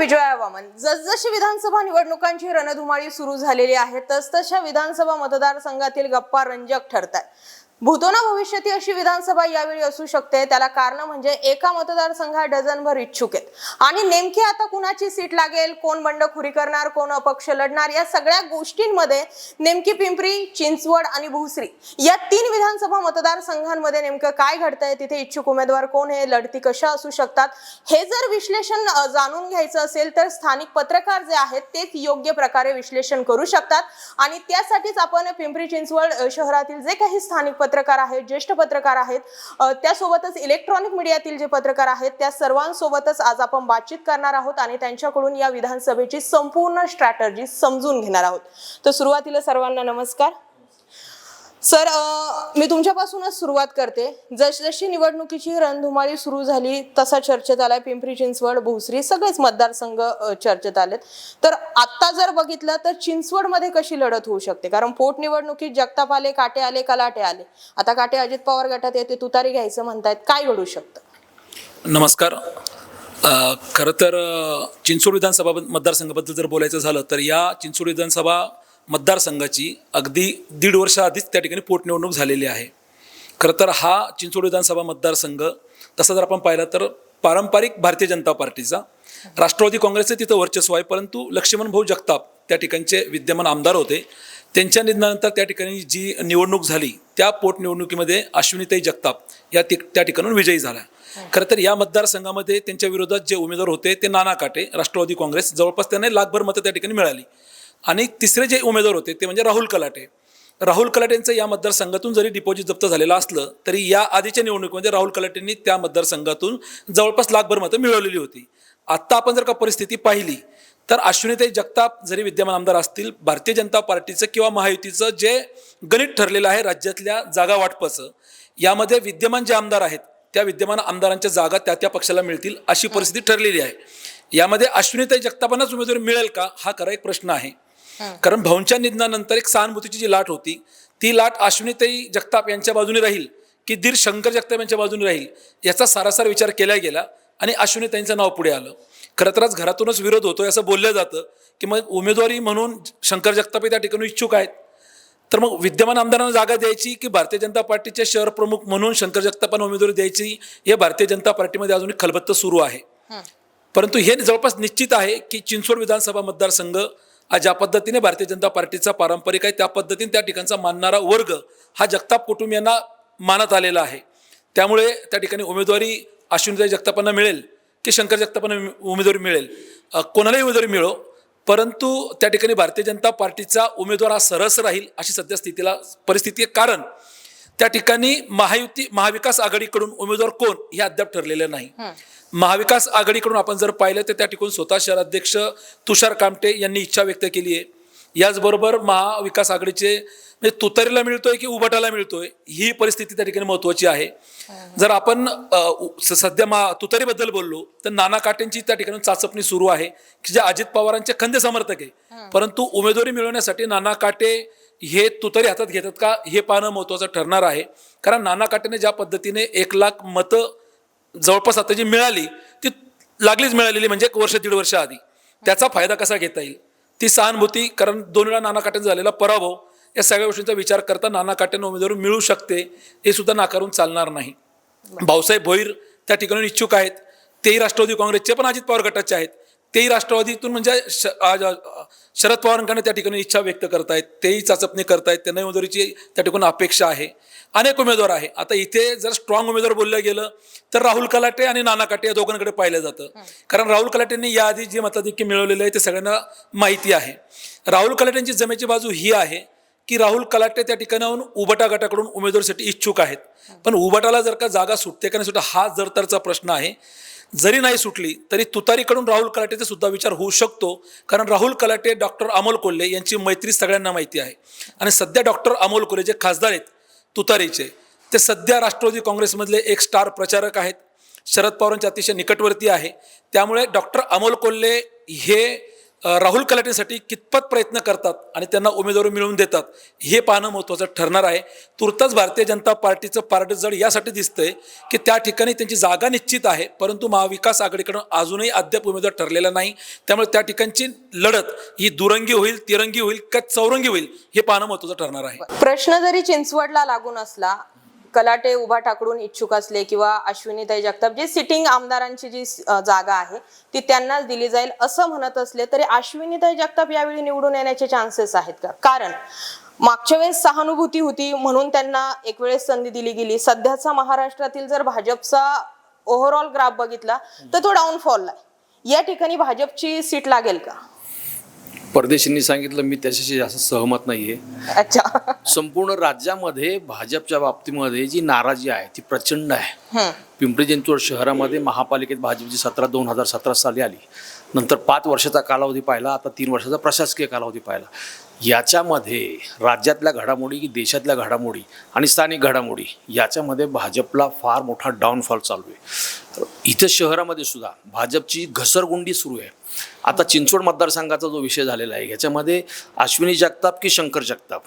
विजया वामन जसजशी विधानसभा निवडणुकांची रणधुमाळी सुरू झालेली आहे तसतशा विधानसभा मतदारसंघातील गप्पा रंजक ठरतात भूतोना भविष्याती अशी विधानसभा यावेळी असू शकते. त्याला कारण म्हणजे एका मतदारसंघात डझनभर इच्छुक आहेत. आणि नेमकी आता कुणाची सीट लागेल कोण बंडखोरी करणार कोण अपक्ष लढणार या सगळ्या गोष्टींमध्ये नेमकी पिंपरी चिंचवड आणि भुसरी या तीन विधानसभा मतदारसंघांमध्ये नेमकं काय घडतंय? तिथे इच्छुक उमेदवार कोण आहे? लढती कशा असू शकतात? हे जर विश्लेषण जाणून घ्यायचं असेल तर स्थानिक पत्रकार जे आहेत तेच योग्य प्रकारे विश्लेषण करू शकतात. आणि त्यासाठीच आपण पिंपरी चिंचवड शहरातील जे काही स्थानिक पत्रकार आहेत ज्येष्ठ पत्रकार आहेत त्यासोबतच इलेक्ट्रॉनिक मीडियातील जे पत्रकार आहेत त्या सर्वांसोबतच आज आपण बातचीत करणार आहोत आणि त्यांच्याकडून या विधानसभेची संपूर्ण स्ट्रॅटर्जी समजून घेणार आहोत. तर सुरुवातीला सर्वांना नमस्कार. सर मी तुमच्यापासूनच सुरुवात करते. जसजशी निवडणुकीची रणधुमाळी सुरू झाली तसा चर्चेत आलाय. पिंपरी चिंचवड भोसरी सगळेच मतदारसंघ चर्चेत आलेत. तर आत्ता जर बघितलं तर चिंचवडमध्ये कशी लढत होऊ शकते? कारण पोटनिवडणुकीत जगताप आले काटे आले कलाटे आले. आता काटे अजित पवार गटात येते तुतारी घ्यायचं म्हणतायत. काय घडू शकतं? नमस्कार. खरं तर चिंचवड विधानसभा मतदारसंघाबद्दल जर बोलायचं झालं तर या चिंचवड विधानसभा मतदारसंघाची अगदी दीड वर्षाआधीच त्या ठिकाणी पोटनिवडणूक झालेली आहे. खरं तर हा चिंचवड विधानसभा मतदारसंघ तसा जर आपण पाहिला तर पारंपरिक भारतीय जनता पार्टीचा राष्ट्रवादी काँग्रेसचं तिथं वर्चस्व आहे परंतु लक्ष्मण भाऊ जगताप त्या ठिकाणचे विद्यमान आमदार होते. त्यांच्या निधनानंतर त्या ठिकाणी जी निवडणूक झाली त्या पोटनिवडणुकीमध्ये अश्विनीताई जगताप या ति त्या ठिकाणून विजयी झाल्या. खरं तर या मतदारसंघामध्ये त्यांच्या विरोधात जे उमेदवार होते ते नाना काटे राष्ट्रवादी काँग्रेस जवळपास त्यांना लाखभर मतं त्या ठिकाणी मिळाली. आणि तिसरे जे उमेदवार होते ते म्हणजे राहुल कलाटे. राहुल कलाटेंचं या मतदारसंघातून जरी डिपॉझिट जप्त झालेलं असलं तरी या आधीच्या निवडणुकीमध्ये म्हणजे राहुल कलाटेंनी त्या मतदारसंघातून जवळपास लाखभर मतं मिळवलेली होती. आत्ता आपण जर का परिस्थिती पाहिली तर अश्विनीताई जगताप जरी विद्यमान आमदार असतील भारतीय जनता पार्टीचं किंवा महायुतीचं जे गणित ठरलेलं आहे राज्यातल्या जागा वाटपाचं यामध्ये विद्यमान जे आमदार आहेत त्या विद्यमान आमदारांच्या जागा त्या त्या पक्षाला मिळतील अशी परिस्थिती ठरलेली आहे. यामध्ये अश्विनीताई जगतापांनाच उमेदवारी मिळेल का हा खरा एक प्रश्न आहे. कारण भाऊंच्या निधनानंतर एक सहानुभूतीची जी लाट होती ती लाट अश्विनीताई जगताप यांच्या बाजूने राहील की धीर शंकर जगताप यांच्या बाजूने राहील याचा सारासार विचार केला गेला आणि अश्विनीताईंचं नाव पुढे आलं. खरं तर आज घरातूनच विरोध होतोय असं बोललं जातं की मग उमेदवारी म्हणून शंकर जगताप त्या ठिकाणी इच्छुक आहेत. तर मग विद्यमान आमदारांना जागा द्यायची की भारतीय जनता पार्टीचे शहर प्रमुख म्हणून शंकर जगतापांना उमेदवारी द्यायची हे भारतीय जनता पार्टीमध्ये अजून खलबत्त सुरू आहे. परंतु हे जवळपास निश्चित आहे की चिंचवड विधानसभा मतदारसंघ आज ज्या पद्धतीने भारतीय जनता पार्टीचा पारंपरिक आहे त्या पद्धतीने त्या ठिकाणचा मानणारा वर्ग हा जगताप कुटुंबियांना मानत आलेला आहे. त्यामुळे त्या ठिकाणी उमेदवारी अश्विनीताई जगतापांना मिळेल की शंकर जगतापांना उमेदवारी मिळेल? कोणालाही उमेदवारी मिळो परंतु त्या ठिकाणी भारतीय जनता पार्टीचा उमेदवार हा सरस राहील अशी सध्या स्थितीला परिस्थिती आहे कारण त्या ठिकाणी महायुती महाविकास आघाडीकडून उमेदवार कोण हे अद्याप ठरलेलं नाही. महाविकास आघाडीकडून आपण जर पाहिलं तर त्या ठिकाणी स्वतः शहराध्यक्ष तुषार कामटे यांनी इच्छा व्यक्त केली आहे. याचबरोबर महाविकास आघाडीचे म्हणजे तुतारीला मिळतोय की उभाटाला मिळतोय ही परिस्थिती त्या ठिकाणी महत्वाची आहे. जर आपण सध्या मा तुतारीबद्दल बोललो तर नाना काटेंची त्या ठिकाणी चाचपणी सुरू आहे की जे अजित पवारांचे खंदे समर्थक आहे. परंतु उमेदवारी मिळवण्यासाठी नाना काटे हे तुतारी हातात घेतात का? हे पाहणं महत्त्वाचं ठरणार आहे. कारण नाना काटेने ज्या पद्धतीने एक लाख मतं जवळपास आता जी मिळाली ती लागलीच मिळालेली म्हणजे एक वर्ष दीड वर्ष आधी. त्याचा फायदा कसा घेता येईल? ती सहानुभूती कारण दोन वेळा नाना काटेने झालेला पराभव या सगळ्या गोष्टींचा विचार करता नाना काटेने उमेदवारी मिळू शकते हे सुद्धा नाकारून चालणार नाही. भाऊसाहेब भोईर त्या ठिकाणी इच्छुक आहेत. तेही राष्ट्रवादी काँग्रेसचे पण अजित पवार गटाचे आहेत. तेही राष्ट्रवादीतून म्हणजे श- आज- शरद पवारांकडे त्या ठिकाणी इच्छा व्यक्त करतायत तेही चाचपणी करतायत त्यांना उमेदवारीची त्या ठिकाणी अपेक्षा आहे. अनेक उमेदवार आहे. आता इथे जर स्ट्रॉंग उमेदवार बोललं गेलं तर राहुल कलाटे आणि नाना काटे या दोघांकडे पाहिलं जातं. कारण राहुल कलाटेंनी याआधी जे मताधिक्य मिळवलेलं आहे ते सगळ्यांना माहिती आहे. राहुल कलाटेंची जमेची बाजू ही आहे की राहुल कलाटे त्या ठिकाणाहून उबटा गटाकडून उमेदवारीसाठी इच्छुक आहेत. पण उबटाला जर का जागा सुटते का नाही सुटते हा जर तरचा प्रश्न आहे. जरी नाही सुटली तरी तुतारीकडून राहुल कलाटेचा सुद्धा विचार होऊ शकतो. कारण राहुल कलाटे डॉक्टर अमोल कोल्हे यांची मैत्री सगळ्यांना माहिती आहे. आणि सध्या डॉक्टर अमोल कोल्हे जे खासदार आहेत तुतारीचे ते सध्या राष्ट्रवादी काँग्रेसमधले एक स्टार प्रचारक आहेत. शरद पवारांच्या अतिशय निकटवर्ती आहे. त्यामुळे डॉक्टर अमोल कोल्हे हे राहुल कलाटेसाठी कितपत प्रयत्न करतात आणि त्यांना उमेदवारी मिळवून देतात हे पाहणं महत्त्वाचं ठरणार आहे. तुर्तच भारतीय जनता पार्टीचं पार्ट जड यासाठी दिसतंय की त्या ठिकाणी त्यांची जागा निश्चित आहे परंतु महाविकास आघाडीकडून अजूनही अद्याप उमेदवार ठरलेला नाही. त्यामुळे त्या ठिकाणची लढत ही दुरंगी होईल तिरंगी होईल का चौरंगी होईल हे पाहणं महत्त्वाचं ठरणार आहे. प्रश्न जरी चिंचवडला लागून असला कलाटे उभा ठाकरून इच्छुक असले किंवा अश्विनीताई जगताप जे सिटिंग आमदारांची जी जागा आहे ती त्यांनाच दिली जाईल असं म्हणत असले तरी अश्विनीताई जगताप यावेळी निवडून येण्याचे चान्सेस आहेत का? कारण मागच्या वेळेस सहानुभूती होती म्हणून त्यांना एक वेळेस संधी दिली गेली. सध्याचा महाराष्ट्रातील जर भाजपचा ओव्हरऑल ग्राफ बघितला तर तो डाऊनफॉल आहे. या ठिकाणी भाजपची सीट लागेल का? परदेशींनी सांगितलं मी त्याच्याशी जास्त सहमत नाहीये. अच्छा. संपूर्ण राज्यामध्ये भाजपच्या बाबतीमध्ये जी नाराजी आहे ती प्रचंड आहे. पिंपरी चिंचवड शहरामध्ये महापालिकेत भाजपची सतरा दोन हजार सतरा साली आली. नंतर पाच वर्षाचा कालावधी पाहिला आता तीन वर्षाचा प्रशासकीय कालावधी पाहिला. याच्यामध्ये राज्यातल्या घडामोडी की देशातल्या घडामोडी आणि स्थानिक घडामोडी याच्यामध्ये भाजपला फार मोठा डाऊनफॉल चालू आहे. इथं शहरामध्ये सुद्धा भाजपची घसरगुंडी सुरू आहे. आता चिंचवड मतदारसंघाचा जो विषय झालेला आहे याच्यामध्ये अश्विनी जगताप की शंकर जगताप?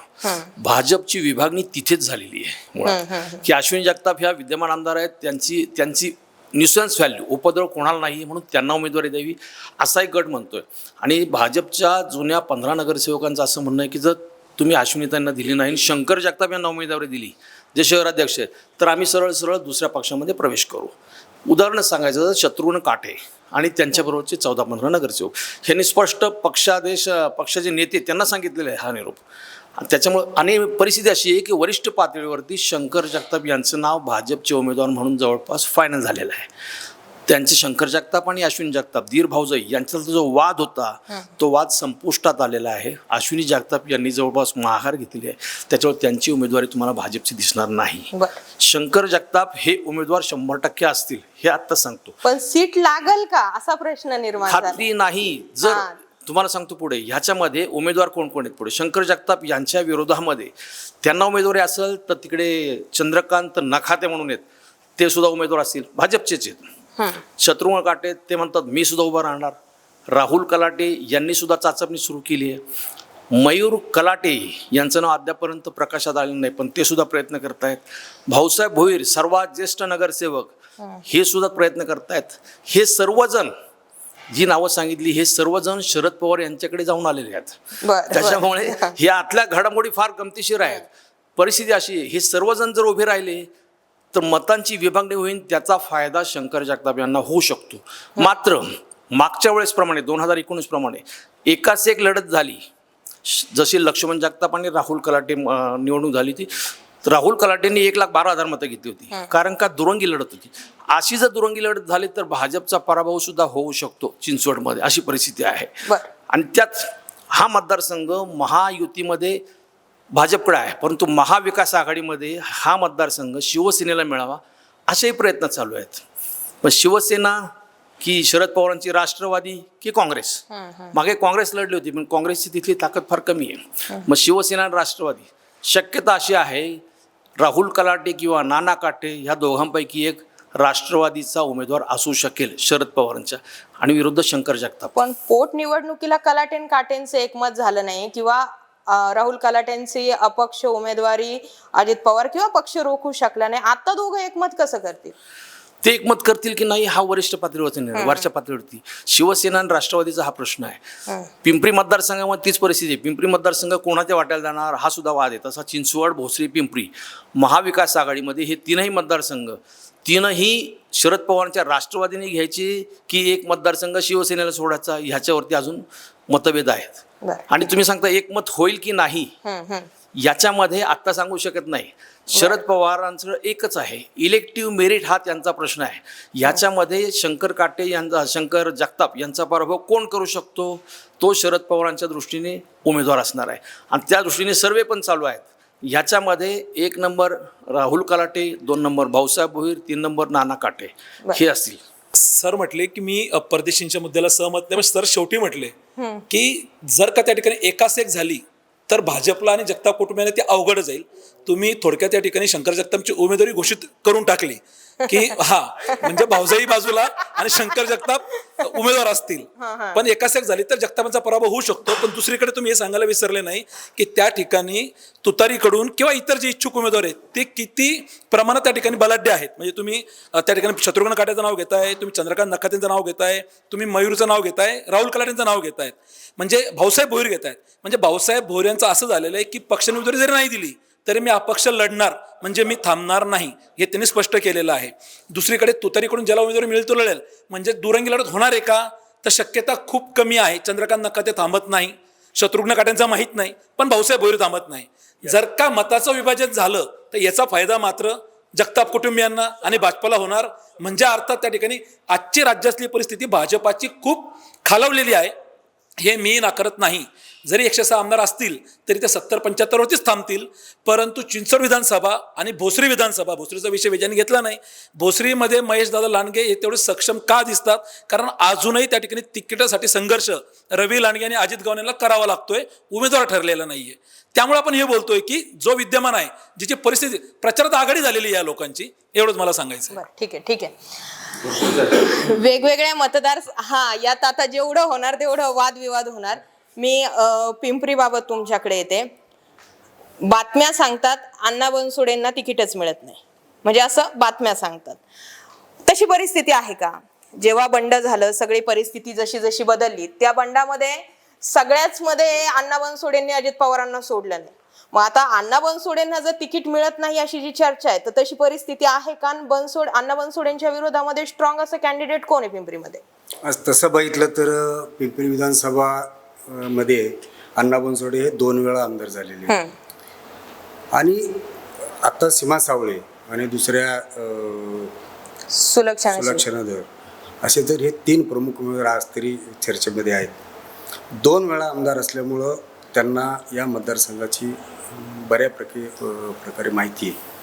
भाजपची विभागणी तिथेच झालेली आहे मुळात. की अश्विनी जगताप ह्या विद्यमान आमदार आहेत त्यांची त्यांची न्युसन्स व्हॅल्यू उपद्रव कोणाला नाही म्हणून त्यांना उमेदवारी द्यावी असा एक गट म्हणतोय. आणि भाजपच्या जुन्या पंधरा नगरसेवकांचं असं म्हणणं आहे की जर तुम्ही अश्विनीतांना दिली नाही शंकर जगताप यांना उमेदवारी दिली जे शहराध्यक्ष आहेत तर आम्ही सरळ सरळ दुसऱ्या पक्षामध्ये प्रवेश करू. उदाहरण सांगायचं तर शत्रुघ्न काटे. आणि त्यांच्याबरोबरचे चौदा पंधरा नगरसेवक. ह्यांनी स्पष्ट पक्षादेश पक्षाचे नेते त्यांना सांगितलेले आहे हा निरोप. आणि त्याच्यामुळे आणि परिस्थिती अशी आहे की वरिष्ठ पातळीवरती शंकर जगताप यांचं नाव भाजपचे उमेदवार म्हणून जवळपास फायनल झालेलं आहे. त्यांचे शंकर जगताप आणि अश्विनी जगताप धीर भाऊजाई यांच्याचा जो वाद होता तो वाद संपुष्टात आलेला आहे. अश्विनी जगताप यांनी जवळपास माघार घेतलेली आहे. त्याच्यावर त्यांची उमेदवारी तुम्हाला भाजपची दिसणार नाही. शंकर जगताप हे उमेदवार शंभर टक्के असतील हे आत्ता सांगतो. पण सीट लागल का? असा प्रश्न निर्माण खात्री नाही. जर. तुम्हाला सांगतो पुढे ह्याच्यामध्ये उमेदवार कोण कोण आहेत पुढे? शंकर जगताप यांच्या विरोधामध्ये त्यांना उमेदवारी असेल तर तिकडे चंद्रकांत नखाते म्हणून आहेत. ते सुद्धा उमेदवार असतील. भाजपचेच आहेत. शत्रुघ्न काटे ते म्हणतात मी सुद्धा उभा राहणार. राहुल कलाटे यांनी सुद्धा चाचपणी सुरू केली आहे. मयूर कलाटे यांचं नाव अद्यापर्यंत प्रकाशात आलेलं नाही पण ते सुद्धा प्रयत्न करतायत. भाऊसाहेब भोईर सर्वात ज्येष्ठ नगरसेवक हे सुद्धा प्रयत्न करतायत. हे सर्वजण जी नावं सांगितली हे सर्वजण शरद पवार यांच्याकडे जाऊन आलेले आहेत. त्याच्यामुळे ह्या आतल्या घडामोडी फार गमतीशीर आहेत. परिस्थिती अशी आहे, हे सर्वजण जर उभे राहिले तर मतांची विभागणी होईल त्याचा फायदा शंकर जगताप यांना होऊ शकतो. मात्र मागच्या वेळेसप्रमाणे दोन हजार एकोणीस प्रमाणे एकाच एक लढत झाली. जशी लक्ष्मण जगताप आणि राहुल कलाटे निवडणूक झाली ती राहुल कलाटेंनी एक लाख बारा हजार मतं घेतली होती. कारण का? दुरंगी लढत होती. अशी जर दुरंगी लढत झाली तर भाजपचा पराभव सुद्धा होऊ शकतो चिंचवडमध्ये. अशी परिस्थिती आहे. आणि त्यात हा मतदारसंघ महायुतीमध्ये भाजपकडे आहे. परंतु महाविकास आघाडीमध्ये हा मतदारसंघ शिवसेनेला मिळावा असेही प्रयत्न चालू आहेत. पण शिवसेना की शरद पवारांची राष्ट्रवादी की काँग्रेस? मागे काँग्रेस लढली होती पण काँग्रेसची तिथली ताकद फार कमी आहे. मग शिवसेना आणि राष्ट्रवादी. शक्यता अशी आहे राहुल कलाटे किंवा नाना काटे ह्या दोघांपैकी एक राष्ट्रवादीचा उमेदवार असू शकेल शरद पवारांच्या आणि विरुद्ध शंकर जगताप. पण पोटनिवडणुकीला कलाटेन काटेंचं एकमत झालं नाही किंवा राहुल कलाटेंची अपक्ष उमेदवारी अजित पवार किंवा पक्ष रोखू शकला नाही आता दोघं एकमत कसं करतील? ते एकमत करतील की नाही हा वरिष्ठ पातळीवरचा निर्णय वरच्या पातळीवरती. शिवसेना आणि राष्ट्रवादीचा हा प्रश्न आहे. पिंपरी मतदारसंघामध्ये तीच परिस्थिती आहे. पिंपरी मतदारसंघ कोणाच्या वाट्याला जाणार हा सुद्धा वाद आहे. तसा चिंचवड भोसरी पिंपरी महाविकास आघाडीमध्ये हे तीनही मतदारसंघ तीनही शरद पवारांच्या राष्ट्रवादीने घ्यायची की एक मतदारसंघ शिवसेनेला सोडायचा ह्याच्यावरती अजून मतभेद आहेत. आणि तुम्ही सांगता एकमत होईल की नाही. याच्यामध्ये आत्ता सांगू शकत नाही. शरद पवारांचं एकच आहे. इलेक्टिव्ह मेरिट हा त्यांचा प्रश्न आहे. याच्यामध्ये शंकर काटे यांचा शंकर जगताप यांचा पराभव कोण करू शकतो? तो शरद पवारांच्या दृष्टीने उमेदवार असणार आहे. आणि त्या दृष्टीने सर्वे पण चालू आहेत. ह्याच्यामध्ये एक नंबर राहुल कलाटे दोन नंबर भाऊसाहेब भोईर तीन नंबर नाना काटे हे असतील. सर म्हटले की मी अ, परदेशींच्या मुद्द्याला सहमत नाही. पण सर शेवटी म्हटले की जर का त्या ठिकाणी एकास एक झाली तर भाजपला आणि जगताप कुटुंबाने ते अवघड जाईल. तुम्ही थोडक्यात त्या ठिकाणी शंकर जगतापची उमेदवारी घोषित करून टाकली. की हा म्हणजे भाऊजाई बाजूला आणि शंकर जगताप उमेदवार असतील. पण एकाच एक झाली तर जगतापांचा पराभव होऊ शकतो पण दुसरीकडे तुम्ही हे सांगायला विसरले नाही की त्या ठिकाणी तुतारीकडून किंवा इतर जे इच्छुक उमेदवार आहेत ते किती प्रमाणात त्या ठिकाणी बलाढ्य आहेत? म्हणजे तुम्ही त्या ठिकाणी शत्रुघ्न काट्याचं नाव घेताय तुम्ही चंद्रकांत नखातेंचं नाव घेताय तुम्ही मयूरचं नाव घेताय राहुल कलाटेंचं नाव घेतायत. म्हणजे भाऊसाहेब भोईर घेतायत. म्हणजे भाऊसाहेब भोईर यांचं असं झालेलं आहे की पक्ष उमेदवारी जरी नाही दिली तरी मी अपक्ष लढणार. म्हणजे मी थांबणार नाही हे त्यांनी स्पष्ट केलेलं आहे. दुसरीकडे तुतारीकडून ज्याला उमेदवारी मिळेल तो लढेल. म्हणजे दुरंगी लढत होणार आहे का? तर शक्यता खूप कमी आहे. चंद्रकांत नका ते थांबत नाही. शत्रुघ्न काट्यांचा माहीत नाही. पण भाऊसाहेब भोईर थांबत नाही. जर का मताचं विभाजन झालं तर याचा फायदा मात्र जगताप कुटुंबियांना आणि भाजपला होणार. म्हणजे अर्थात त्या ठिकाणी आजची राज्यातली परिस्थिती भाजपाची खूप खालवलेली आहे. हे मी नाकारत नाही. जरी एकशे सहा आमदार असतील तरी ते सत्तर पंच्याहत्तरवरतीच थांबतील. परंतु चिंचवड विधानसभा आणि भोसरी विधानसभा भोसरीचा विषय वेजाने घेतला नाही. भोसरीमध्ये महेशदादा लांडगे हे तेवढे सक्षम का दिसतात? कारण अजूनही त्या ठिकाणी तिकिटासाठी संघर्ष रवी लांडगे आणि अजित गवनेला करावा लागतोय उमेदवार ठरलेला नाहीये. त्यामुळे आपण हे बोलतोय की जो विद्यमान आहे जिची परिस्थिती प्रचारात आघाडी झालेली आहे या लोकांची एवढंच मला सांगायचं ठीक आहे ठीक आहे. वेगवेगळ्या मतदार हा यात आता जेवढं होणार तेवढं वादविवाद होणार. मी पिंपरी बाबत तुमच्याकडे येते. बातम्या सांगतात अण्णा बनसोडेंना तिकीटच मिळत नाही. म्हणजे असं बातम्या सांगतात. तशी परिस्थिती आहे का? जेव्हा बंड झालं सगळी परिस्थिती जशी जशी बदलली त्या बंडामध्ये सगळ्याच मध्ये अण्णा बनसोडेंनी अजित पवारांना सोडलं नाही. मग आता अण्णा बनसोडेंना जर तिकीट मिळत नाही अशी जी चर्चा आहे तर तशी परिस्थिती आहे का? बनसोड अण्णा बनसोडेंच्या विरोधामध्ये स्ट्रॉंग असं कॅन्डिडेट कोण आहे पिंपरीमध्ये? आज तसं बघितलं तर पिंपरी विधानसभा मध्ये अण्णा बनसोडे हे दोन वेळा आमदार झालेले आहेत. आणि आता सीमा सावळे आणि दुसऱ्या अ, सुलक्षणा सुलक्षणा धर असे तर हे तीन प्रमुख उमेदवार आज तरी चर्चेमध्ये आहेत. दोन वेळा आमदार असल्यामुळं त्यांना या मतदारसंघाची अं, बऱ्यापैकी अं, प्रकारे माहिती आहे.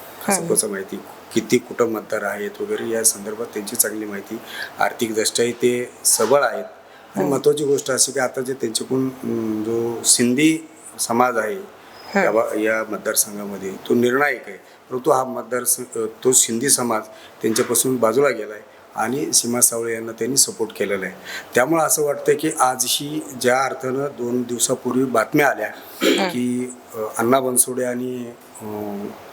कसं माहिती? किती कुठं मतदार आहेत वगैरे या संदर्भात त्यांची चांगली माहिती. आर्थिकदृष्ट्याही ते सबळ आहेत. आणि महत्त्वाची गोष्ट अशी की आता जे त्यांच्याकडून जो सिंधी समाज आहे या मतदारसंघामध्ये तो निर्णायक आहे. परंतु हा मतदारसंघ तो सिंधी समाज त्यांच्यापासून बाजूला गेला आहे आणि सीमा सावळे यांना त्यांनी सपोर्ट केलेला आहे. त्यामुळं असं वाटतं की आजही ज्या अर्थानं दोन दिवसापूर्वी बातम्या आल्या की अण्णा बनसोडे आणि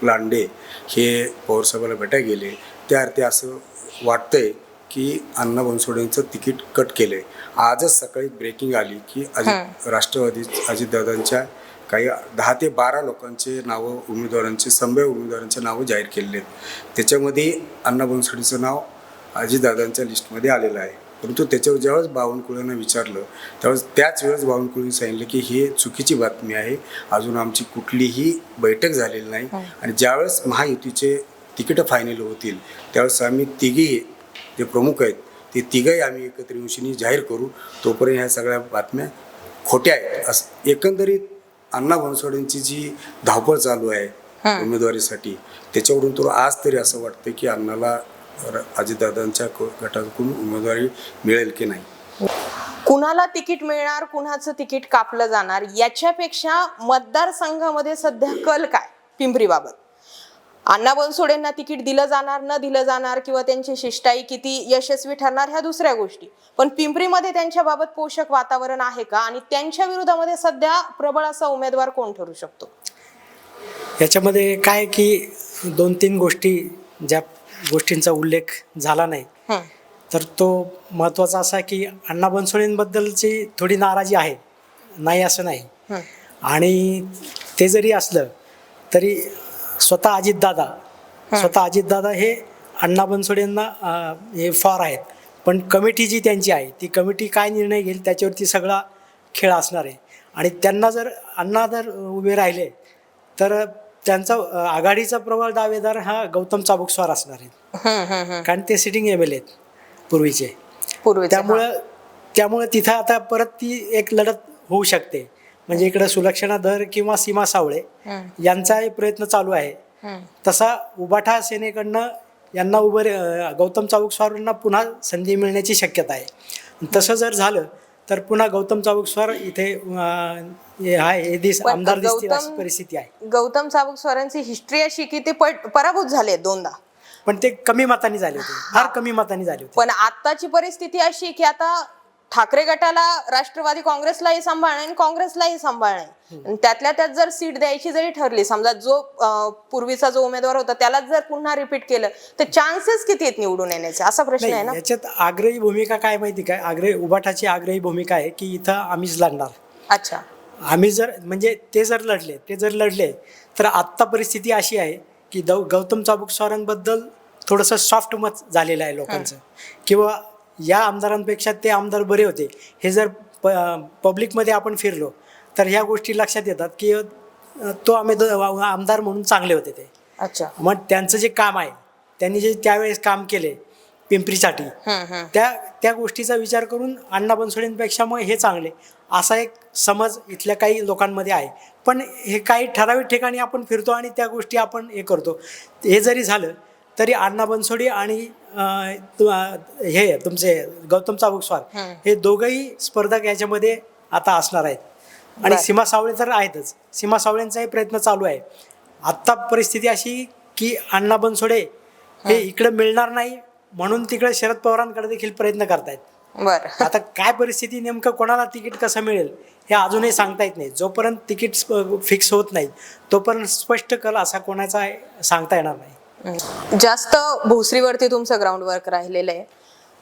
लांडे हे पवारसाहेबाला भेटायला गेले. त्या अर्थी असं वाटतंय की अण्णा बनसोडेंचं तिकीट कट केलंय. आजच सकाळी ब्रेकिंग आली की अजित राष्ट्रवादी अजितदादांच्या काही दहा ते बारा लोकांचे नावं उमेदवारांचे संभाव्य उमेदवारांचे नावं जाहीर केलेले आहेत. त्याच्यामध्ये अण्णा बनसोडेचं नाव अजितदादांच्या लिस्टमध्ये आलेलं आहे. परंतु त्याच्यावर ज्यावेळेस बावनकुळेनं विचारलं त्यावेळेस त्याच वेळेस बावनकुळेने सांगितलं की हे चुकीची बातमी आहे. अजून आमची कुठलीही बैठक झालेली नाही. आणि ज्यावेळेस महायुतीचे तिकीटं फायनल होतील त्यावेळेस आम्ही तिघी जे प्रमुख आहेत ते तिघही आम्ही एकत्र येऊन जाहीर करू. तोपर्यंत ह्या सगळ्या बातम्या खोट्या आहेत. असं एकंदरीत अण्णा बनसोडेंची जी धावपळ चालू आहे उमेदवारीसाठी त्याच्यावरून तर आज तरी असं वाटतं की अण्णाला अजितदादांच्या गटाकडून उमेदवारी मिळेल की नाही? कुणाला तिकीट मिळणार कुणाचं तिकीट कापलं जाणार याच्यापेक्षा मतदारसंघामध्ये सध्या कल काय? पिंपरी बाबत अण्णा बनसोडेंना तिकीट दिलं जाणार न दिलं जाणार किंवा त्यांची शिष्टाई किती यशस्वी ठरणार ह्या दुसऱ्या गोष्टी. पण पिंपरीमध्ये त्यांच्या बाबत पोषक वातावरण आहे का? आणि त्यांच्या विरोधामध्ये सध्या प्रबळ असा उमेदवार कोण ठरू शकतो? याच्यामध्ये काय की दोन तीन गोष्टी ज्या गोष्टींचा उल्लेख झाला नाही हं. तर तो महत्त्वाचा असा की अण्णा बनसोडेंबद्दलची थोडी नाराजी आहे. नाही असं नाही. आणि ते जरी असलं तरी स्वतः अजितदादा. स्वतः अजितदादा हे अण्णा बनसोडेंना हे फार आहेत. पण कमिटी जी त्यांची आहे ती कमिटी काय निर्णय घेईल त्याच्यावरती सगळा खेळ असणार आहे. आणि त्यांना जर अण्णा जर उभे राहिले तर त्यांचा आघाडीचा प्रबळ दावेदार हा गौतम चाबुकस्वार असणार आहे. कारण ते सिटिंग एम एल आहेत पूर्वीचे. पूर्वीचं, त्यामुळं त्यामुळं तिथं आता परत ती एक लढत होऊ शकते. म्हणजे इकडं सुलक्षणा धर किंवा सीमा सावळे. यांचाही प्रयत्न चालू आहे. तसा उबाठा सेनेकडनं यांना उभं गौतम चाबुकस्वारांना पुन्हा संधी मिळण्याची शक्यता आहे. तसं जर झालं तर पुन्हा गौतम चाबुकस्वार इथे अं, हे दिस आमदार दिसतील अशी परिस्थिती आहे. गौतम चाबुकस्वारांची हिस्ट्री अशी की ते पराभूत झाले दोनदा. पण ते कमी मतांनी झाले होते. फार कमी मतांनी झाले होते. पण आत्ताची परिस्थिती अशी की आता ठाकरे गटाला राष्ट्रवादी काँग्रेसलाही सांभाळणे आणि काँग्रेसलाही सांभाळणे. आणि त्यातल्या त्यात जर सीट द्यायची जरी ठरली समजा जो पूर्वीचा जो उमेदवार होता त्यालाच जर पुन्हा रिपीट केलं तर चान्सेस किती आहेत निवडून येण्याचे? असा प्रश्न आहे ना? याच्यात आग्रही भूमिका काय माहिती काय आग्रही उबाठाची आग्रही भूमिका आहे की इथं आम्हीच लढणार. अच्छा. आम्ही जर म्हणजे ते जर लढले ते जर लढले तर आत्ता परिस्थिती अशी आहे की दौ गौतम चाबुक स्वारांबद्दल थोडंसं सॉफ्ट मत झालेलं आहे लोकांचं. किंवा या आमदारांपेक्षा ते आमदार बरे होते. हे जर प पब्लिकमध्ये आपण फिरलो तर ह्या गोष्टी लक्षात येतात की तो आम्ही आमदार म्हणून चांगले होते ते. अच्छा. मग त्यांचं जे काम आहे त्यांनी जे त्यावेळेस काम केले पिंपरीसाठी त्या त्या गोष्टीचा विचार करून अण्णा बनसोडेंपेक्षा मग हे चांगले. असा एक समज इथल्या काही लोकांमध्ये आहे. पण हे काही ठराविक ठिकाणी आपण फिरतो आणि त्या गोष्टी आपण हे करतो. हे जरी झालं तरी अण्णा बनसोडे आणि हे तुमचे गौतम चाबुकस्वार हे. दोघंही स्पर्धक याच्यामध्ये आता असणार आहेत. आणि. सीमा सावळे तर आहेतच. सीमा सावळेंचाही प्रयत्न चालू आहे. आत्ता परिस्थिती अशी की अण्णा बनसोडे हे इकडे मिळणार नाही म्हणून तिकडे शरद पवारांकडे देखील प्रयत्न करतायत. बर. आता काय परिस्थिती नेमकं कोणाला तिकीट कसं मिळेल हे अजूनही सांगता येत नाही. जोपर्यंत तिकीट फिक्स होत नाही तोपर्यंत स्पष्ट कल असा कोणाचा सांगता येणार नाही. जास्त भोसरीवरती तुमचं ग्राउंड वर्क राहिलेलं आहे.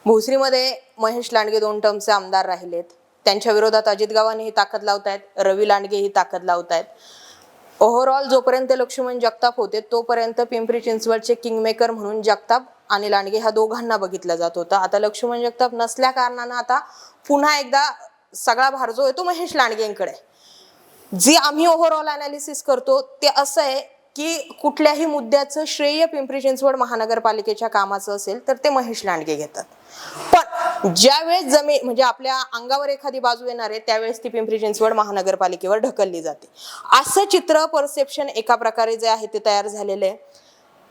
भोसरीमध्ये महेश लांडगे दोन टर्मचे आमदार राहिलेत. त्यांच्या विरोधात अजित गावाने ही ताकद लावतायत रवी लांडगे ही ताकद लावतायत. ओव्हरऑल जोपर्यंत लक्ष्मण जगताप होते तोपर्यंत पिंपरी चिंचवडचे किंगमेकर म्हणून जगताप आणि लांडगे ह्या दोघांना बघितलं जात होतं. आता लक्ष्मण जगताप नसल्या कारणानं आता पुन्हा एकदा सगळा भार जो आहे तो महेश लांडगेंकडे जे आम्ही ओव्हरऑल अनालिसिस करतो ते असं आहे की कुठल्याही मुद्द्याचं श्रेय पिंपरी चिंचवड महानगरपालिकेच्या कामाचं असेल तर ते महेश लांडगे घेतात. पण ज्यावेळेस जमीन म्हणजे आपल्या अंगावर एखादी बाजू येणार आहे त्यावेळेस ती पिंपरी चिंचवड महानगरपालिकेवर ढकलली जाते. असं चित्र परसेप्शन एका प्रकारे जे आहे ते तयार झालेलं आहे.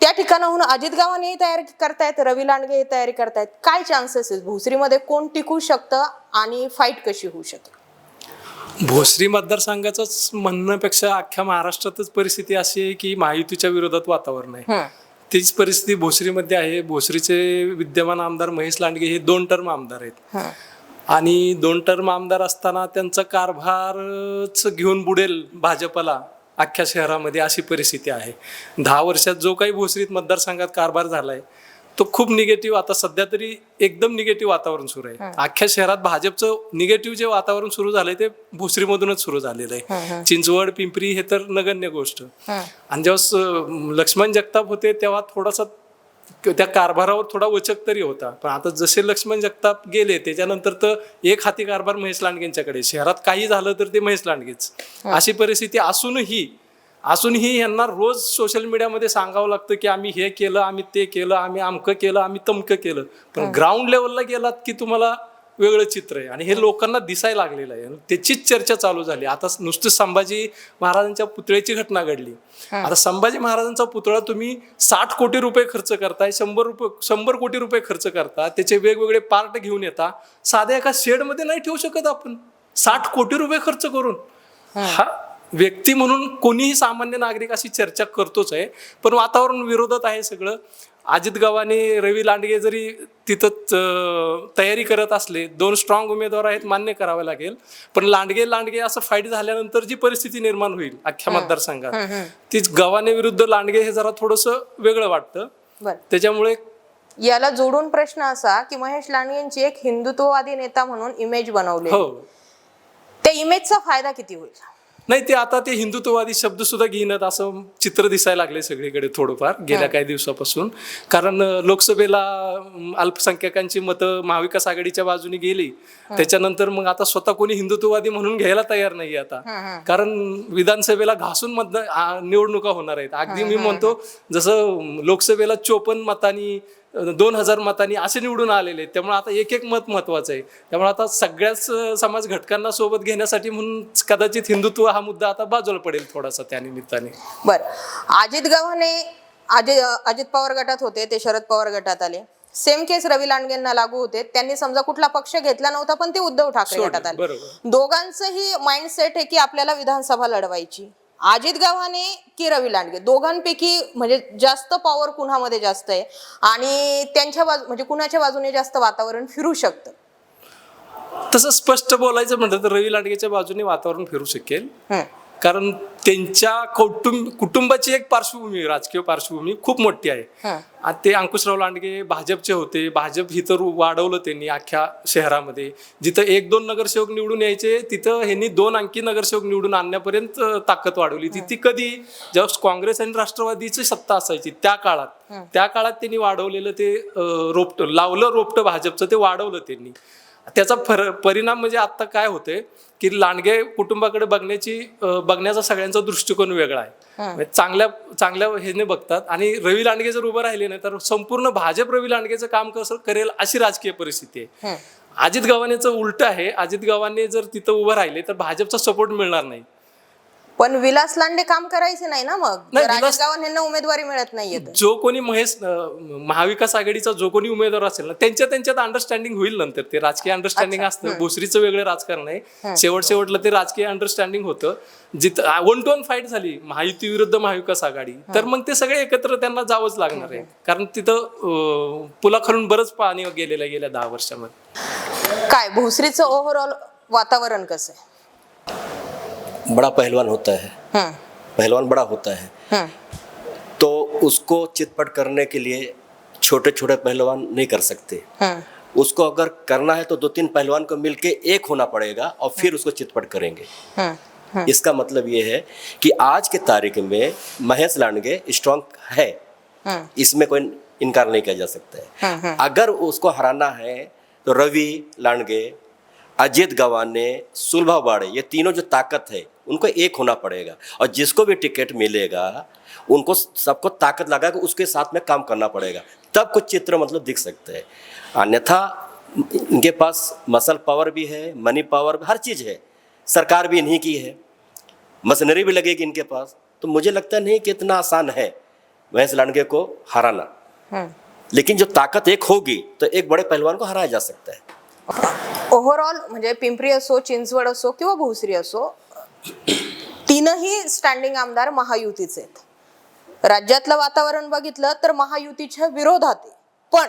त्या ठिकाणाहून अजित गावानेही तयारी करतायत रवी लांडगे तयारी करतायत. काय चान्सेस आहेत? भोसरीमध्ये कोण टिकू शकतं आणि फाईट कशी होऊ शकते? भोसरी मतदारसंघाचंच म्हणण्यापेक्षा अख्ख्या महाराष्ट्रातच परिस्थिती अशी आहे की महायुतीच्या विरोधात वातावरण आहे. तीच परिस्थिती भोसरीमध्ये आहे. भोसरीचे विद्यमान आमदार महेश लांडगे हे दोन टर्म आमदार आहेत. आणि दोन टर्म आमदार असताना त्यांचा कारभारच घेऊन बुडेल भाजपला अख्ख्या शहरामध्ये अशी परिस्थिती आहे. दहा वर्षात जो काही भोसरीत मतदारसंघात कारभार झालाय तो खूप निगेटिव्ह आता सध्या तरी एकदम निगेटिव्ह वातावरण सुरू आहे. अख्ख्या शहरात भाजपचं निगेटिव्ह जे वातावरण सुरू झालंय ते भोसरीमधूनच सुरू झालेलं आहे. चिंचवड पिंपरी हे तर नगण्य गोष्ट. आणि जेव्हा लक्ष्मण जगताप होते तेव्हा थोडासा त्या कारभारावर थोडा वचक तरी होता. पण आता जसे लक्ष्मण जगताप गेले त्याच्यानंतर तर एक हाती कारभार महेश लांडगेंच्याकडे शहरात काही झालं तर ते महेश लांडगेच. अशी परिस्थिती असूनही असूनही यांना रोज सोशल मीडियामध्ये सांगावं लागतं की आम्ही हे केलं आम्ही ते केलं आम्ही अमकं केलं आम्ही तमकं केलं. पण ग्राउंड लेवलला गेलात की तुम्हाला वेगळं चित्र आहे. आणि हे लोकांना दिसायला लागलेलं आहे. त्याचीच चर्चा चालू झाली. आता नुसतं संभाजी महाराजांच्या पुतळ्याची घटना घडली. आता संभाजी महाराजांचा पुतळा तुम्ही साठ कोटी रुपये खर्च करताय शंभर रुपये शंभर कोटी रुपये खर्च करता त्याचे वेगवेगळे पार्ट घेऊन येता. साध्या एका शेडमध्ये नाही ठेवू शकत आपण. साठ कोटी रुपये खर्च करून. हा व्यक्ती म्हणून कोणीही सामान्य नागरिक अशी चर्चा करतोच आहे. पण वातावरण विरोधात आहे सगळं. अजित गव्हाणे रवी लांडगे जरी तिथं तयारी करत असले दोन स्ट्रॉंग उमेदवार आहेत मान्य करावं लागेल. पण लांडगे लांडगे असं फाईट झाल्यानंतर जी परिस्थिती निर्माण होईल अख्ख्या मतदारसंघात तीच गव्हाणे विरुद्ध लांडगे हे जरा थोडंसं वेगळं वाटतं. त्याच्यामुळे याला जोडून प्रश्न असा की महेश लांडगेंची एक हिंदुत्ववादी नेता म्हणून इमेज बनवली हो. त्या इमेजचा फायदा किती होईल? नाही ते आता ते हिंदुत्ववादी शब्द सुद्धा घेणं असं चित्र दिसायला लागले सगळीकडे थोडंफार गेल्या काही दिवसापासून. कारण लोकसभेला अल्पसंख्याकांची मतं महाविकास आघाडीच्या बाजूने गेली. त्याच्यानंतर मग आता स्वतः कोणी हिंदुत्ववादी म्हणून घ्यायला तयार नाही आता. कारण विधानसभेला घासून मत निवडणुका होणार आहेत. अगदी मी म्हणतो जसं लोकसभेला चोपन्न मतांनी दोन हजार मतांनी असे निवडून आलेले आहेत. त्यामुळे आता एक एक मत महत्वाचं आहे. त्यामुळे आता सगळ्याच समाज घटकांना सोबत घेण्यासाठी म्हणून कदाचित हिंदुत्व हा मुद्दा आता बाजूला पडेल थोडासा त्या निमित्ताने. बर. अजित गव्हाणे अजित अजित पवार गटात होते ते शरद पवार गटात आले. सेम केस रवी लांडगेंना लागू होते. त्यांनी समजा कुठला पक्ष घेतला नव्हता पण ते उद्धव ठाकरे गटात आले. दोघांचंही माइंडसेट आहे की आपल्याला विधानसभा लढवायची. अजित गव्हाणे की रवी लांडगे? दोघांपैकी म्हणजे जास्त पॉवर कुणामध्ये जास्त आहे? आणि त्यांच्या बाजू म्हणजे कुणाच्या बाजूने जास्त वातावरण फिरू शकतं? तसं स्पष्ट बोलायचं म्हटलं तर रवी लांडगेच्या बाजूने वातावरण फिरू शकेल. कारण त्यांच्या कौटुंब कुटुंबाची एक पार्श्वभूमी राजकीय पार्श्वभूमी खूप मोठी आहे. हं. आणि ते अंकुशराव लांडगे भाजपचे होते. भाजप ही तर वाढवलं त्यांनी अख्ख्या शहरामध्ये. जिथं एक दोन नगरसेवक निवडून यायचे तिथं ह्यांनी दोन अंकी नगरसेवक निवडून आणण्यापर्यंत ताकद वाढवली. ती ती कधी जेव्हा काँग्रेस आणि राष्ट्रवादीची सत्ता असायची त्या काळात त्या काळात त्यांनी वाढवलेलं ते रोपटं लावलं रोपटं भाजपचं ते वाढवलं त्यांनी. त्याचा फर परिणाम म्हणजे आता काय होते की लांडगे कुटुंबाकडे बघण्याची बघण्याचा सगळ्यांचा दृष्टिकोन वेगळा आहे. म्हणजे चांगल्या चांगल्या ह्याने बघतात. आणि रवी लांडगे जर उभं राहिले नाही तर संपूर्ण भाजप रवी लांडगेचं काम कसं करेल अशी राजकीय परिस्थिती आहे. अजित गव्हाणेचं उलट आहे. अजित गव्हाणे जर तिथं उभं राहिले तर भाजपचा सपोर्ट मिळणार नाही. पण विलास लांडे काम करायचे नाही ना मग. नाही, विलास- गव्हाणेंना उमेदवारी मिळत नाहीये तर. जो कोणी महेश अं, महाविकास आघाडीचा जो कोणी उमेदवार असेल ना त्यांच्या त्यांच्यात अंडरस्टँडिंग होईल नंतर. ते राजकीय अंडरस्टँडिंग असतं. भोसरीचं वेगळं राजकारण आहे. शेवट शेवटला ते राजकीय अंडरस्टँडिंग होतं. जिथं वन टू वन फाईट झाली महायुती विरुद्ध महाविकास आघाडी. तर मग ते सगळे एकत्र त्यांना जावंच लागणार आहे. कारण तिथं अं, पुलाखालून बरंच पाणी गेलेलं आहे गेल्या दहा वर्षामध्ये. काय भोसरीचं ओव्हरऑल वातावरण कसं आहे? बड़ा पहलवान होता है। हम्म, पहलवान बड़ा होता है। हम्म, तो उसको चितपट करने के लिए छोटे छोटे पहलवान नहीं कर सकते। हम्म, उसको अगर करना है तो दो तीन पहलवान को मिलके एक होना पड़ेगा और फिर उसको चितपट करेंगे। हम्म, इसका मतलब ये है कि आज के तारीख में महेश लांडगे स्ट्रांग है। हम्म, इसमें कोई इनकार नहीं किया जा सकता है। अगर उसको हराना है तो रवि लांडगे अजित गवाने सुलभा बाड़े ये तीनों जो ताकत है उनको एक होना पड़ेगा। और जिसको भी टिकट मिलेगा उनको सबको ताकत लगा के उसके साथ में काम करना पड़ेगा। तब कुछ चित्र मतलब दिख सकते हैं। अन्यथा इनके पास मसल पावर भी है मनी पावर हर चीज़ है। सरकार भी इन्हीं की है। मशीनरी भी लगेगी इनके पास। तो मुझे लगता नहीं कि इतना आसान है महेश लांडगे को हराना। हम्म. लेकिन जो ताकत एक होगी तो एक बड़े पहलवान को हराया जा सकता है। ओव्हरऑल म्हणजे पिंपरी असो चिंचवड असो किंवा भोसरी असो तीनही स्टँडिंग आमदार महायुतीचे आहेत. राज्यातलं वातावरण बघितलं तर महायुतीच्या विरोधात आहे. पण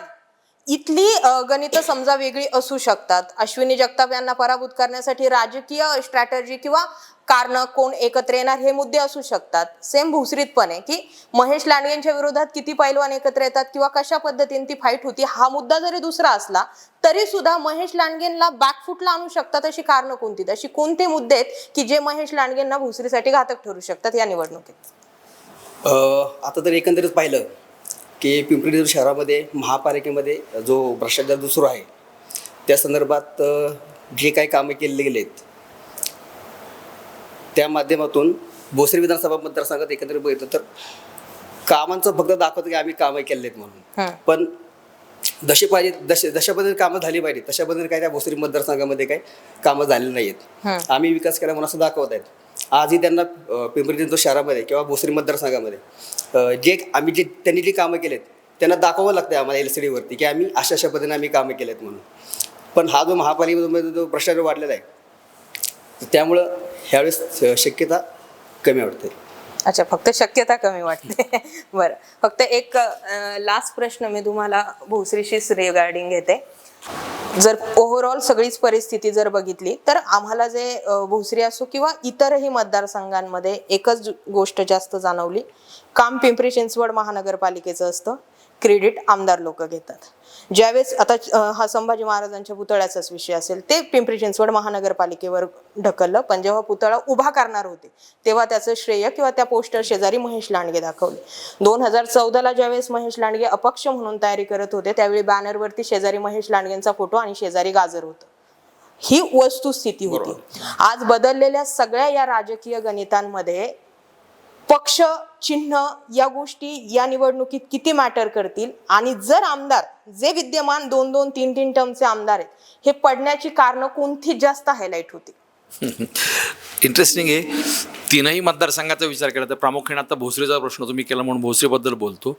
इथली गणितं समजा वेगळी असू शकतात. अश्विनी जगताप यांना पराभूत करण्यासाठी राजकीय स्ट्रॅटर्जी किंवा कारण कोण एकत्र येणार हे मुद्दे असू शकतात. सेम भुसरीत पण आहे की महेश लांडगेंच्या विरोधात किती पैलवान एकत्र येतात किंवा कशा पद्धतीने ती फाईट होती हा मुद्दा जरी दुसरा असला तरी सुद्धा महेश लांडगेंना बॅकफुटला आणू शकतात अशी कारणं कोणती? अशी कोणते मुद्दे आहेत की जे महेश लांडगेंना भुसरीसाठी घातक ठरू शकतात या निवडणुकीत? आता तर एकंदरीत पाहिलं की पिंपरी चिंचवड शहरामध्ये महापालिकेमध्ये जो भ्रष्टाचार जो सुरू आहे त्या संदर्भात जे काही कामं केलेले गेलेत त्या माध्यमातून भोसरी विधानसभा मतदारसंघात एकंदरीत बघितलं तर कामांचं फक्त दाखवतं की आम्ही कामं केलेले आहेत म्हणून. पण जशी पाहिजे जसे जशा पद्धतीने कामं झाली पाहिजे तशा पद्धतीने काय त्या भोसरी मतदारसंघामध्ये काही कामं झालेली नाही आहेत आम्ही विकास केला म्हणून असं दाखवत आहेत. आजही त्यांना पिंपरी चिंचवड शहरामध्ये किंवा भोसरी मतदारसंघामध्ये जे आम्ही जे त्यांनी जी कामं केलेत त्यांना दाखवावं लागतं आम्हाला एल सी डीवरती की आम्ही अशा अशा पद्धतीने आम्ही कामं केलेत म्हणून. पण हा जो महापालिकेमध्ये जो भ्रष्टाचार वाढलेला आहे त्यामुळं ह्यावेळेस शक्यता कमी वाटते. अच्छा फक्त शक्यता कमी वाटते. बरं. फक्त एक लास्ट प्रश्न मी तुम्हाला भोसरीशी रिगार्डिंग घेते. जर ओव्हरऑल सगळीच परिस्थिती जर बघितली तर आम्हाला जे भोसरी असो किंवा इतरही मतदारसंघांमध्ये एकच गोष्ट जास्त जाणवली. काम पिंपरी चिंचवड महानगरपालिकेचं असतं. क्रेडिट आमदार लोक घेतात. ज्यावेळेस आता हा संभाजी महाराजांच्या पुतळ्याचाच विषय असेल ते पिंपरी चिंचवड महानगरपालिकेवर ढकललं. पण जेव्हा पुतळा उभा करणार होते तेव्हा त्याचं श्रेय किंवा त्या पोस्टर शेजारी महेश लांडगे दाखवले. दोन हजार चौदाला ज्यावेळेस महेश लांडगे अपक्ष म्हणून तयारी करत होते त्यावेळी बॅनरवरती शेजारी महेश लांडगेंचा फोटो आणि शेजारी गाजर होतं. ही वस्तुस्थिती होती. आज बदललेल्या सगळ्या या राजकीय गणितांमध्ये पक्ष चिन्ह या गोष्टी या निवडणुकीत किती मॅटर करतील? आणि जर आमदार जे विद्यमान दोन दोन तीन तीन टर्मचे आमदार आहेत हे पडण्याची कारणं कोणती जास्त हायलाईट होती इंटरेस्टिंग आहे. तीनही मतदारसंघाचा विचार केला तर प्रामुख्याने आता भोसरीचा प्रश्न तुम्ही केला म्हणून भोसरीबद्दल बोलतो.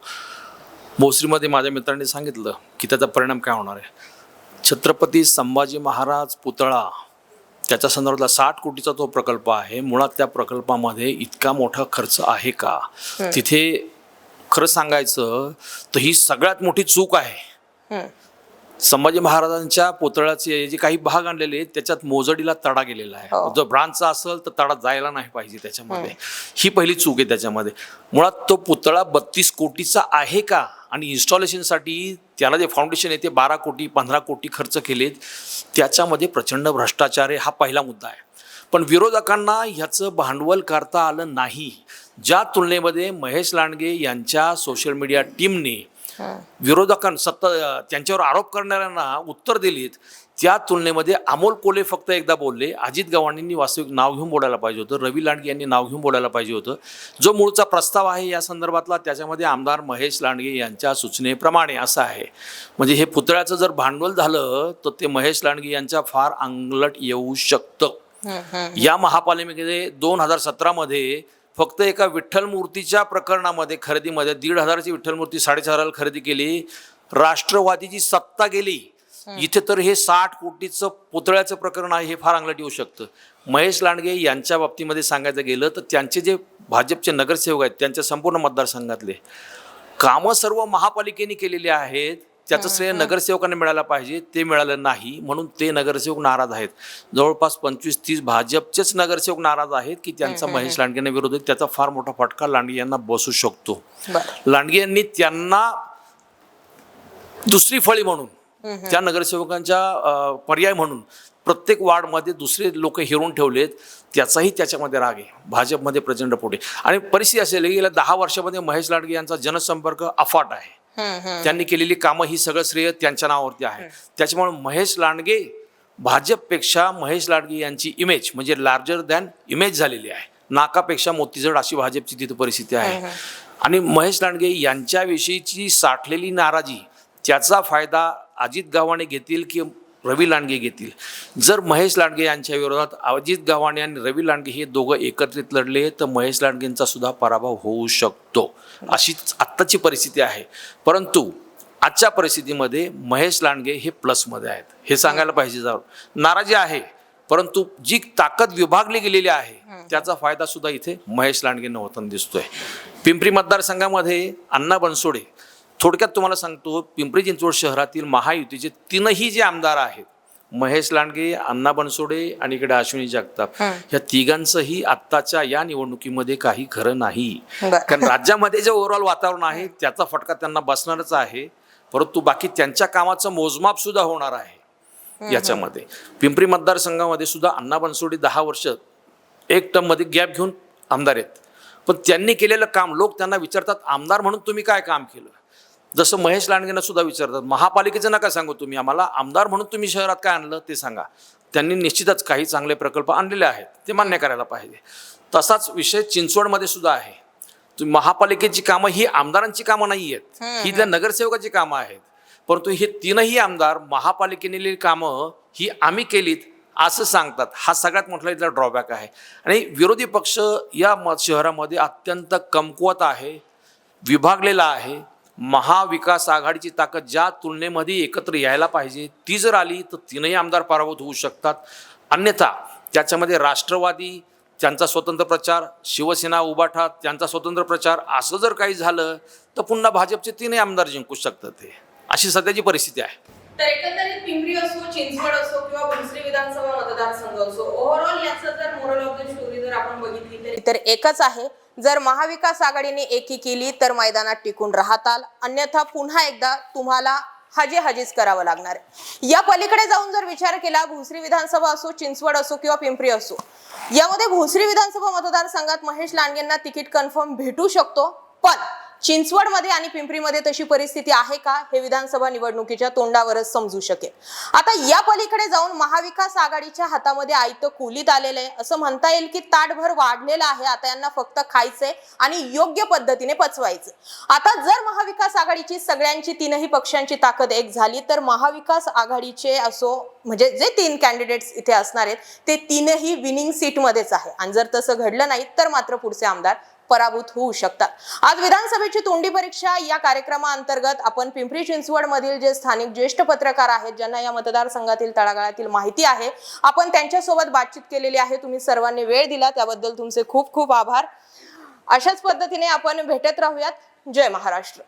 भोसरीमध्ये माझ्या मित्रांनी सांगितलं की त्याचा परिणाम काय होणार आहे? छत्रपती संभाजी महाराज पुतळा त्याच्या संदर्भातला साठ कोटीचा तो प्रकल्प आहे. मुळात त्या प्रकल्पामध्ये इतका मोठा खर्च आहे का? तिथे खरं सांगायचं तर ही सगळ्यात मोठी चूक आहे. संभाजी महाराजांच्या पुतळ्याचे जे काही भाग आणलेले आहेत त्याच्यात मोजडीला तडा गेलेला आहे. जर ब्रांचचा असेल तर तडा जायला नाही पाहिजे त्याच्यामध्ये. ही पहिली चूक आहे त्याच्यामध्ये. मुळात तो पुतळा बत्तीस कोटीचा आहे का? आणि इन्स्टॉलेशनसाठी त्याला जे फाउंडेशन आहे ते बारा कोटी पंधरा कोटी खर्च केलेत. त्याच्यामध्ये प्रचंड भ्रष्टाचार आहे हा पहिला मुद्दा आहे. पण विरोधकांना ह्याचं भांडवल करता आलं नाही. ज्या तुलनेमध्ये महेश लांडगे यांच्या सोशल मीडिया टीमने विरोधकां सत्ता त्यांच्यावर आरोप करणाऱ्यांना उत्तर दिलीत. त्या तुलनेमध्ये अमोल कोले फक्त एकदा बोलले. अजित गव्हाणींनी वास्तविक नाव घेऊन बोलायला पाहिजे होतं. रवी लांडगे यांनी नाव घेऊन बोलायला पाहिजे होतं. जो मूळचा प्रस्ताव आहे या संदर्भातला त्याच्यामध्ये आमदार महेश लांडगे यांच्या सूचनेप्रमाणे असं आहे. म्हणजे हे पुतळ्याचं जर भांडवल झालं तर ते महेश लांडगे यांच्या फार अंगलट येऊ शकतं. या महापालिकेमध्ये दोन हजार सतरामध्ये फक्त एका विठ्ठल मूर्तीच्या प्रकरणामध्ये खरेदीमध्ये दीड हजाराची विठ्ठल मूर्ती साडेचार हजाराला खरेदी केली. राष्ट्रवादीची सत्ता गेली इथे तर हे साठ कोटीचं पुतळ्याचं प्रकरण आहे हे फार अंगलट येऊ शकतं. महेश लांडगे यांच्या बाबतीमध्ये सांगायचं गेलं तर त्यांचे जे भाजपचे नगरसेवक आहेत त्यांच्या संपूर्ण मतदारसंघातले कामं सर्व महापालिकेने केलेली आहेत. त्याचं श्रेय नगरसेवकांना मिळायला पाहिजे ते मिळालं नाही म्हणून ते नगरसेवक नाराज आहेत. जवळपास पंचवीस तीस भाजपचेच नगरसेवक नाराज आहेत की त्यांचा महेश लांडगेंना विरोध आहे. त्याचा फार मोठा फटका लांडगे यांना बसू शकतो. लांडगे यांनी त्यांना दुसरी फळी म्हणून त्या नगरसेवकांच्या पर्याय म्हणून प्रत्येक वार्डमध्ये दुसरे लोक हिरून ठेवलेत त्याचाही त्याच्यामध्ये राग आहे. भाजपमध्ये प्रचंड पोटे आणि परिस्थिती असेल की गेल्या दहा वर्षामध्ये महेश लांडगे यांचा जनसंपर्क अफाट आहे. त्यांनी केलेली कामं ही सगळं श्रेय त्यांच्या नावावरती आहे. त्याच्यामुळे महेश लांडगे भाजपपेक्षा महेश लांडगे यांची इमेज म्हणजे लार्जर दॅन इमेज झालेली आहे. नाकापेक्षा मोतीजड अशी भाजपची तिथे परिस्थिती आहे. आणि महेश लांडगे यांच्याविषयीची साठलेली नाराजी त्याचा फायदा अजित गव्हाणे घेतील की रवी लांडगे घेतील. जर महेश लांडगे यांच्या विरोधात अजित गव्हाणे आणि रवी लांडगे हे दोघं एकत्रित लढले तर महेश लांडगेंचा सुद्धा पराभव होऊ शकतो. अशीच आत्ताची परिस्थिती आहे. परंतु आजच्या परिस्थितीमध्ये महेश लांडगे हे प्लसमध्ये आहेत. हे सांगायला पाहिजे जाऊन नाराजी आहे परंतु जी ताकद विभागली गेलेली आहे त्याचा फायदा सुद्धा इथे महेश लांडगेंना होताना दिसतोय. पिंपरी मतदारसंघामध्ये अण्णा बनसोडे थोडक्यात तुम्हाला सांगतो पिंपरी चिंचवड शहरातील महायुतीचे तीनही जे आमदार आहेत महेश लांडगे अण्णा बनसोडे आणि इकडे अश्विनी जगताप या तिघांचंही आत्ताच्या या निवडणुकीमध्ये काही खरं नाही. कारण राज्यामध्ये जे ओव्हरऑल वातावरण आहे त्याचा फटका त्यांना बसणारच आहे. परंतु बाकी त्यांच्या कामाचं मोजमाप सुद्धा होणार आहे याच्यामध्ये. पिंपरी मतदारसंघामध्ये सुद्धा अण्णा बनसोडे दहा वर्ष एक टर्ममध्ये गॅप घेऊन आमदार आहेत. पण त्यांनी केलेलं काम लोक त्यांना विचारतात आमदार म्हणून तुम्ही काय काम केलं? जसं महेश लांडगेंना सुद्धा विचारतात महापालिकेचं नका सांगू तुम्ही आम्हाला आमदार म्हणून तुम्ही शहरात काय आणलं ते सांगा. त्यांनी निश्चितच काही चांगले प्रकल्प आणलेले आहेत ते मान्य करायला पाहिजे. तसाच विषय चिंचवडमध्ये सुद्धा आहे. तुम्ही महापालिकेची कामं ही आमदारांची कामं नाही आहेत ही इथल्या नगरसेवकाची कामं आहेत. परंतु हे तीनही आमदार महापालिकेने कामं ही आम्ही केलीत असं सांगतात. हा सगळ्यात मोठा इथला ड्रॉबॅक आहे. आणि विरोधी पक्ष या शहरामध्ये अत्यंत कमकुवत आहे विभागलेला आहे. महाविकास आघाडीची ताकद ज्या तुलनेमध्ये एकत्र यायला पाहिजे ती जर आली तर तीनही आमदार पराभूत होऊ शकतात. अन्यथा त्याच्यामध्ये राष्ट्रवादी त्यांचा स्वतंत्र प्रचार शिवसेना उबाठा त्यांचा स्वतंत्र प्रचार असं जर काही झालं तर पुन्हा भाजपचे तीनही आमदार जिंकू शकतात ते. अशी सध्याची परिस्थिती आहे. तर एकंदरीत पिंपरी असो चिंचवड असो किंवा भोसरी विधानसभा मतदारसंघ असो ओव्हरऑल याचं जर मोरल ऑफ द स्टोरी जर आपण बघितली तरी तर एकच आहे जर महाविकास आघाडीने एकी केली तर मैदानात टिकून राहताल. अन्यथा पुन्हा एकदा तुम्हाला हजे हजेच करावं लागणार. आहे या पलीकडे जाऊन जर विचार केला भोसरी विधानसभा असो चिंचवड असो किंवा पिंपरी असो यामध्ये भोसरी विधानसभा मतदारसंघात महेश लांडगेंना तिकीट कन्फर्म भेटू शकतो. पण चिंचवडमध्ये आणि पिंपरीमध्ये तशी परिस्थिती आहे का? हे विधानसभा निवडणुकीच्या तोंडावरच समजू शकेल. आता या पलीकडे जाऊन महाविकास आघाडीच्या हातामध्ये आयत कुलीत आलेलं आहे. असं म्हणता येईल की ताटभर वाढलेलं आहे. आता यांना फक्त खायचंय आणि योग्य पद्धतीने पचवायचं. आता जर महाविकास आघाडीची सगळ्यांची तीनही पक्षांची ताकद एक झाली तर महाविकास आघाडीचे असो म्हणजे जे तीन कॅन्डिडेट्स इथे असणार आहेत ते तीनही विनिंग सीटमध्येच आहे. आणि जर तसं घडलं नाही तर मात्र पुढचे आमदार पराभूत होऊ शकतात. आज विधानसभेची तोंडी परीक्षा या कार्यक्रमाअंतर्गत आपण पिंपरी चिंचवड मधील जे स्थानिक ज्येष्ठ पत्रकार आहेत ज्यांना या मतदारसंघातील तळागाळातील माहिती आहे आपण त्यांच्यासोबत बातचीत केलेली आहे. तुम्ही सर्वांनी वेळ दिला त्याबद्दल तुमचे खूप खूप आभार. अशाच पद्धतीने आपण भेटत राहूयात. जय महाराष्ट्र.